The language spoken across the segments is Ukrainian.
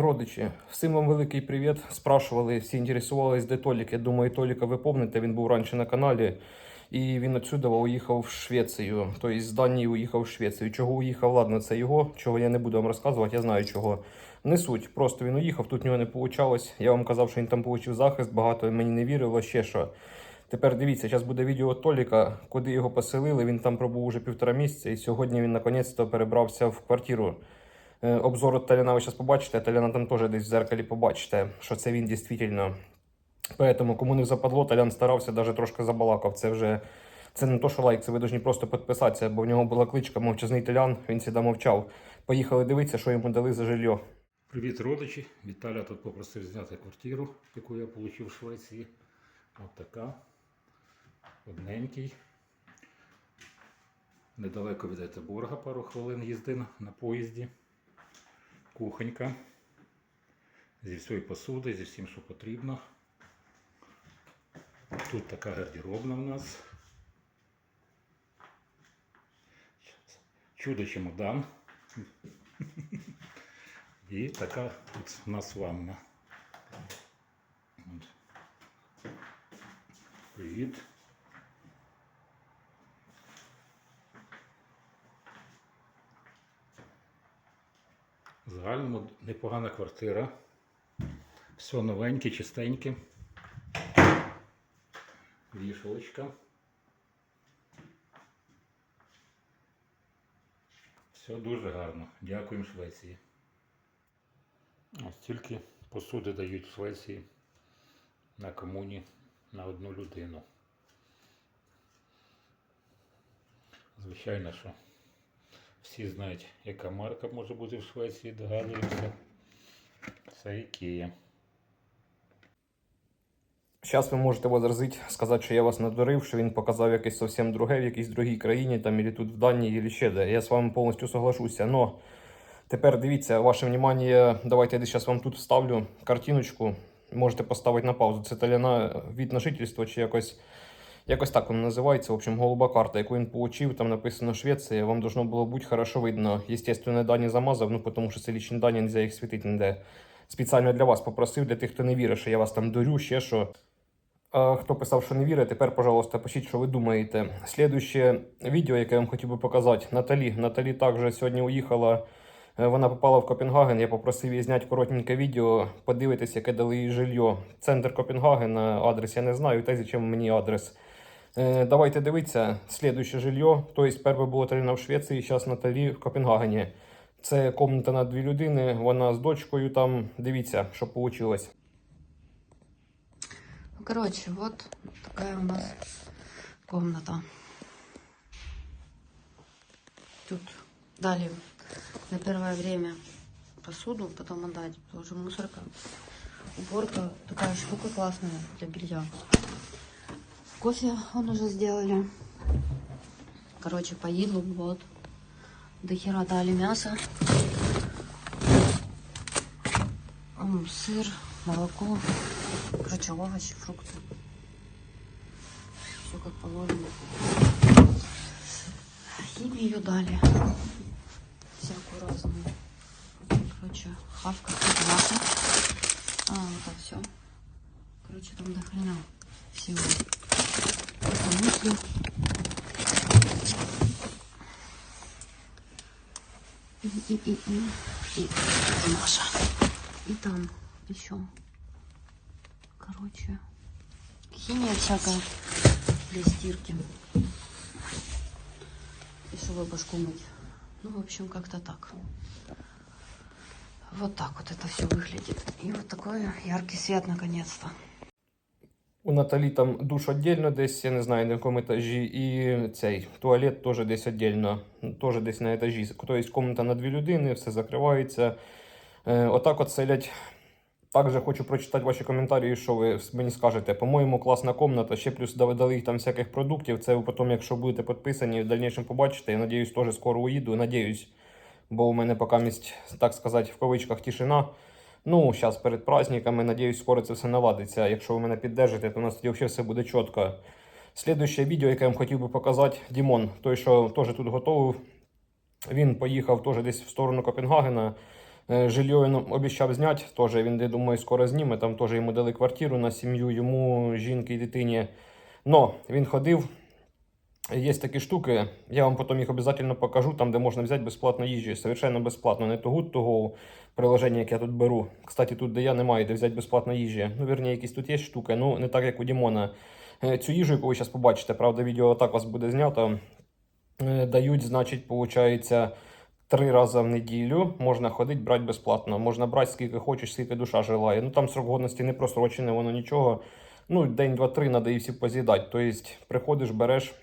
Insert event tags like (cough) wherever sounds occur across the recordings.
Родичі, всім вам великий привіт. Спрашували, всі інтересувались, де Толік. Я думаю, Толіка ви помните, він був раніше на каналі. І він отсюда уїхав в Швецію. Тобто з Данії уїхав в Швецію. Чого уїхав? Ладно, це його. Чого я не буду вам розказувати, я знаю чого. Не суть. Просто він уїхав, тут в нього не вийшло. Я вам казав, що він там отримав захист, багато мені не вірило, ще що. Тепер дивіться, зараз буде відео Толіка, куди його поселили. Він там пробув уже півтора місяця, і сьогодні він наконець-то перебрався в квартиру. Е, Обзор от ви зараз побачите, Таляна там теж десь в зеркалі побачите, що це він дійсно. Поэтому, кому не западло, Талян старався, навіть трошки забалакав. Це вже це не то, що лайк, це ви повинні просто підписатися, бо в нього була кличка мовчазний Талян, він завжди мовчав. Поїхали дивитися, що йому дали за жилье. Привіт, родичі! Віталя тут попросив зняти квартиру, яку я отримав в Швеції. Ось така. Одненький. Недалеко від Етеборга, пару хвилин їзди на поїзді. Кухонька. Зі всією посуди, зі всім, що потрібно. Тут така гардеробна в нас. Чудо чемодан. (laughs) І така тут у нас ванна. Привіт. Загальному непогана квартира. Все новеньке, чистеньке. Вішалочка. Все дуже гарно. Дякуємо Швеції. Ось тільки посуди дають в Швеції на комуні на одну людину. Звичайно, що всі знають, яка марка може бути в Швеції, догадуються. Це Ікея. Зараз ви можете возразити, сказати, що я вас надурив, що він показав якесь зовсім друге в якійсь другій країні, там, або тут в Данії, або ще де. Я з вами повністю соглашуся. Но тепер дивіться, ваше внимание, давайте я десь зараз вам тут вставлю картиночку. Можете поставити на паузу. Це таляна від на жительство чи якось. Якось так воно називається. В общем, голуба карта, яку він получив, там написано Швеція. Вам должно було бути хорошо видно. Естественно, дані замазав, ну тому що це лічні дані, нельзя їх світити ніде. Спеціально для вас попросив, для тих, хто не вірить, що я вас там дурю, ще що. А хто писав, що не вірить, тепер, пожалуйста, пишіть, що ви думаєте. Слідуще відео, яке я вам хотів би показати, Наталі. Наталі також сьогодні уїхала. Е, Вона попала в Копенгаген. Я попросив її зняти коротеньке відео, подивитись, яке дали їй жилье. Центр Копенгагена, адрес я не знаю, та зачем мені адрес. Е, Давайте дивитися. Слідуще жилье. Тобто, перше було Таліна в Швеції, зараз Наталі в Копенгагені. Це комната на дві людини, вона з дочкою там. Дивіться, що вийшло. Короче, вот такая у нас комната. Тут дали на первое время посуду, потом отдать, что мусорка, уборка, такая штука классная для белья. Кофе он уже сделали. Короче, по еду, вот. До хера дали мясо. Сыр, молоко. Короче, овощи, фрукты. Все как положено. Химию дали. Всякую разную. Короче, хавка наша. А, вот так все. Короче, там до хрена всего. Это мусли. И, и, и, и, и, это наша. И там еще. Короче, химия всякая для стирки. И чтобы башку мыть. Ну, в общем, как-то так. Вот так вот это все выглядит. И вот такой яркий свет наконец-то. У Наталі там душ віддільно десь, я не знаю на якому етажі, і цей туалет теж десь віддільно, теж десь на етажі. Тобто комната на дві людини, все закривається. Е, отак от селять. Також хочу прочитати ваші коментарі, що ви мені скажете. По-моєму, класна комната, ще плюс дали їх там всяких продуктів. Це ви потім, якщо будете підписані, в дальнішому побачите. Я надіюсь, теж скоро уїду. Надіюсь, бо у мене поки місць, так сказати, в кавичках тишина. Ну, зараз перед праздниками, надіюсь, скоро це все наладиться. Якщо ви мене піддержите, то у нас тоді взагалі все буде чітко. Слідуще відео, яке я вам хотів би показати, Дімон, той, що теж тут готовий. Він поїхав теж десь в сторону Копенгагена. Е, Жилье він обіцяв зняти, теж він, я думаю, скоро зніме. Там теж йому дали квартиру на сім'ю, йому, жінки і дитині. Но він ходив. Є такі штуки, я вам потім їх обов'язково покажу, там, де можна взяти безплатно їжі. Совершенно безплатно, не того того приложення, яке я тут беру. Кстати, тут, де я немає, де взяти безплатно їжі. Ну, вірні, якісь тут є штуки, ну не так, як у Дімона. Е, Цю їжу, яку ви зараз побачите, правда, відео так у вас буде знято. Е, Дають, значить, виходить, три рази в неділю. Можна ходити, брати безплатно. Можна брати скільки хочеш, скільки душа желає. Ну там срок годності не просрочений, воно нічого. Ну, день, два, три треба і всі поз'їдати. Тобто, приходиш, береш,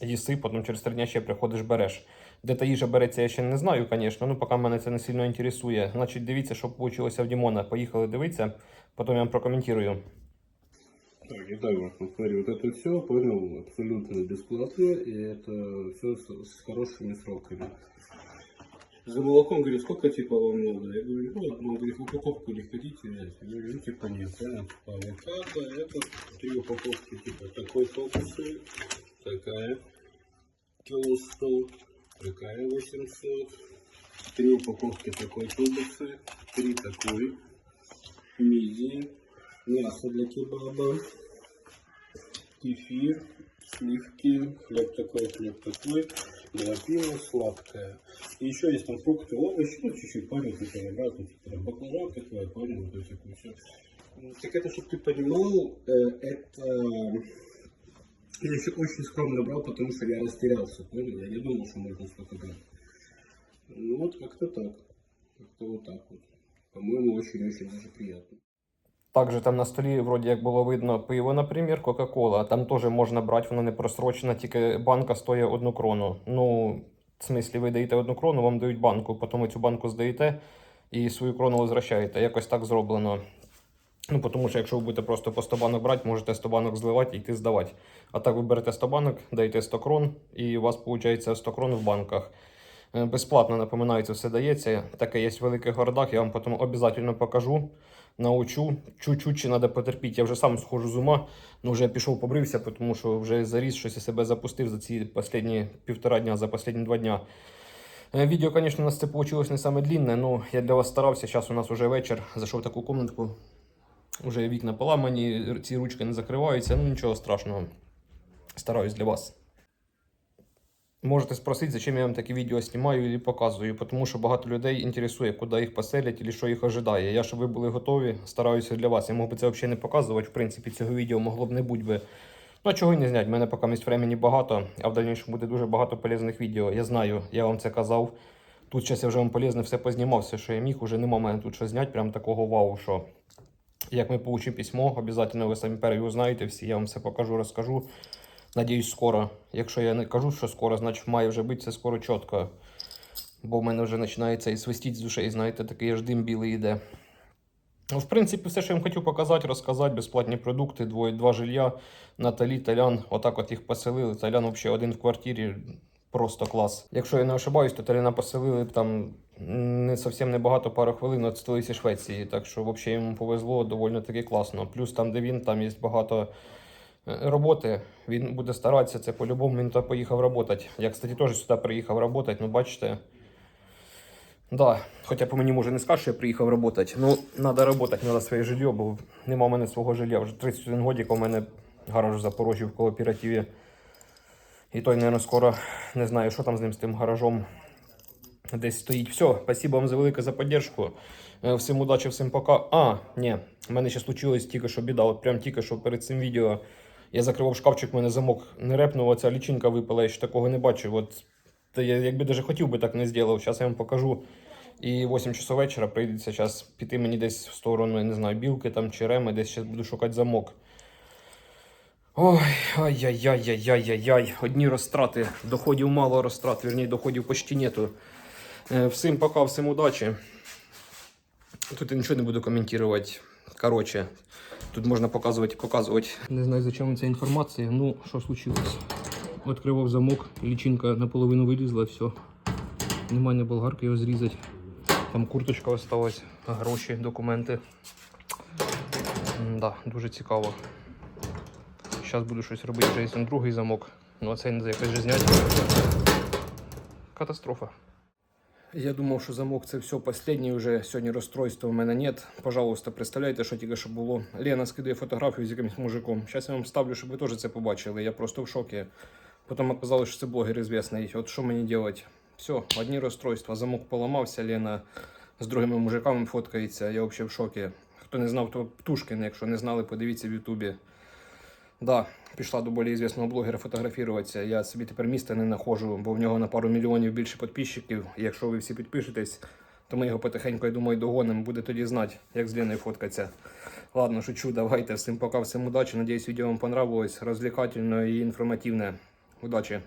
їси, потім через три дня ще приходиш, береш. Де та їжа береться, я ще не знаю, звісно. Ну, поки мене це не сильно інтересує. Значить, дивіться, що вийшло в Дімона. Поїхали дивитися, потім я вам прокоментую. Так, итак, вот, смотри, вот это все, понял, абсолютно бесплатно, и это все с, с хорошими сроками. За молоком, говорю, сколько типа вам надо? Я говорю, ну, вот, он говорит, упаковку не хотите взять? Я говорю, ну, типа нет, понял. А авокадо, это три упаковки, типа, такой толстый, такая, толстый, такая 800, три упаковки такой тубусы, три такой, мидии, мясо для кебаба, кефир, сливки, хлеб такой, хлеб такой, пива, сладкое. И еще есть там фрукты, овощи, ну чуть-чуть памятники типа, разные, типа там баклажан такой, понял, вот это все. Так это, чтобы ты понимал, э, это я еще очень скромно брал, потому что я растерялся, понял? Я не думал, что можно столько брать. Ну вот как-то так. Как-то вот так вот. По-моему, очень-очень даже приятно. Також там на столі, вроді як було видно, пиво, наприклад, Кока-Кола. Там теж можна брати, воно не просрочено, тільки банка стоїть одну крону. Ну, в смислі, ви даєте одну крону, вам дають банку, потім ви цю банку здаєте і свою крону возвращаєте. Якось так зроблено. Ну, тому що якщо ви будете просто по 100 банок брати, можете 100 банок зливати і йти здавати. А так ви берете 100 банок, даєте 100 крон, і у вас виходить 100 крон в банках. Е, Безплатно, напоминаю, це все дається. Таке є в великих городах, я вам потім обов'язково покажу, научу. Чуть-чуть ще треба потерпіти. Я вже сам схожу з ума, ну вже пішов побрився, тому що вже заріс, щось із себе запустив за ці останні півтора дня, за останні два дня. Е, Відео, звісно, у нас це вийшло не саме длинне, але я для вас старався. Зараз у нас вже вечір. Зайшов в таку комнатку. Уже вікна поламані, ці ручки не закриваються, ну нічого страшного. Стараюсь для вас. Можете спросити, зачем я вам такі відео знімаю і показую, тому що багато людей інтересує, куди їх поселять і що їх ожидає. Я, щоб ви були готові, стараюся для вас. Я мог би це взагалі не показувати. В принципі, цього відео могло б не бути би. Ну, а чого й не зняти? У мене поки місць времени багато, а в дальнішому буде дуже багато полезних відео. Я знаю, я вам це казав. Тут зараз я вже вам полезне все познімав, все, що я міг, уже нема мене тут що зняти, прям такого вау, що. Як ми получимо письмо, обов'язково ви самі перші узнаєте всі, я вам все покажу, розкажу. Надіюсь, скоро. Якщо я не кажу, що скоро, значить має вже бути це скоро чітко. Бо в мене вже починається і свистіть з душі, знаєте, такий аж дим білий йде. Ну, В принципі, все, що я вам хотів показати, розказати, безплатні продукти, двоє, два жилья. Наталі, Талян, отак от їх поселили. Талян взагалі один в квартирі, просто клас. Якщо я не ошибаюсь, то Таляна поселили б там не зовсім небагато, пару хвилин від столиці Швеції. Так що взагалі йому повезло доволі таки класно. Плюс там, де він, там є багато е, роботи. Він буде старатися, це по-любому він то поїхав працювати. Я, кстати, теж сюди приїхав працювати, ну бачите. Да, хоча по мені може не скажеш, що я приїхав працювати. Ну, треба працювати, треба своє жилье, бо нема в мене свого жилья. Вже 31 годик у мене гараж в Запорожжі в кооперативі. І той, мабуть, скоро не знаю, що там з ним з тим гаражом десь стоїть. Все, спасибо вам за велике за підтримку. Е, Всім удачі, всім пока. А, ні, в мене ще случилось тільки що біда. От прям тільки що перед цим відео я закривав шкафчик, в мене замок не репнув, оця лічинка випала, я ще такого не бачив. От та я якби даже хотів би так не зробив. Зараз я вам покажу. І 8 часов вечора прийдеться зараз піти мені десь в сторону, я не знаю, білки там чи реми, десь ще буду шукати замок. Ой, ай-яй-яй-яй-яй-яй. Одні розтрати. Доходів мало розтрат, вірні, доходів почти нету. Е, Всім пока, всім удачі. Тут я нічого не буду коментувати. Коротше, тут можна показувати і показувати. Не знаю, зачем ця інформація. Ну, що случилось? Відкривав замок, лічинка наполовину вилізла, все. Немає болгарки його зрізати. Там курточка осталась, гроші, документи. Да, дуже цікаво. Зараз буду щось робити, вже є другий замок. Ну а цей не якось же зняти. Катастрофа. Я думав, що замок це все останнє вже сьогодні розстройства в мене нет. Пожалуйста, представляєте, що тільки що було. Лена скидає фотографію з якимось мужиком. Зараз я вам ставлю, щоб ви теж це побачили. Я просто в шокі. Потім оказалось, що це блогер звісний. От що мені робити? Все, одні розстройства. Замок поламався, Лена з другими мужиками фоткається. Я взагалі в шокі. Хто не знав, то Птушкін, якщо не знали, подивіться в Ютубі. Да, пішла до більш відомого блогера фотографуватися. Я собі тепер міста не знаходжу, бо в нього на пару мільйонів більше підписчиків. Якщо ви всі підпишетесь, то ми його потихеньку, я думаю, догонимо. Буде тоді знати, як з Леною фоткатися. Ладно, шучу, давайте. Всім пока, всім удачі. Надіюсь, відео вам понравилось. Розвлекательне і інформативне. Удачі!